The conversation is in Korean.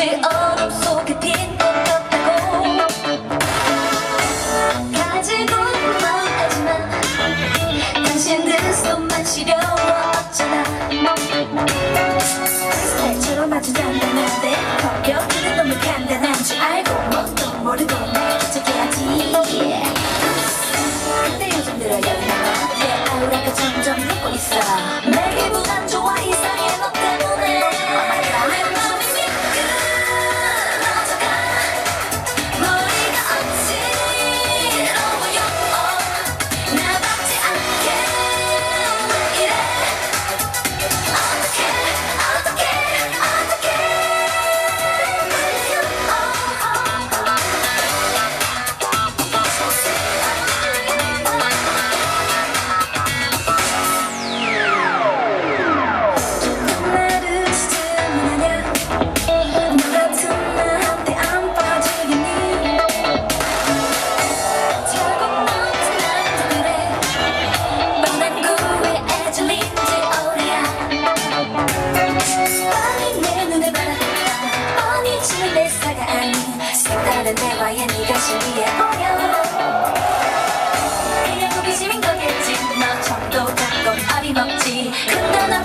잠시 얼음 속에 비 거야 네가 신기해 보여 그냥 호기심인 거겠지. 너 정도 건 어림없지. 근데 난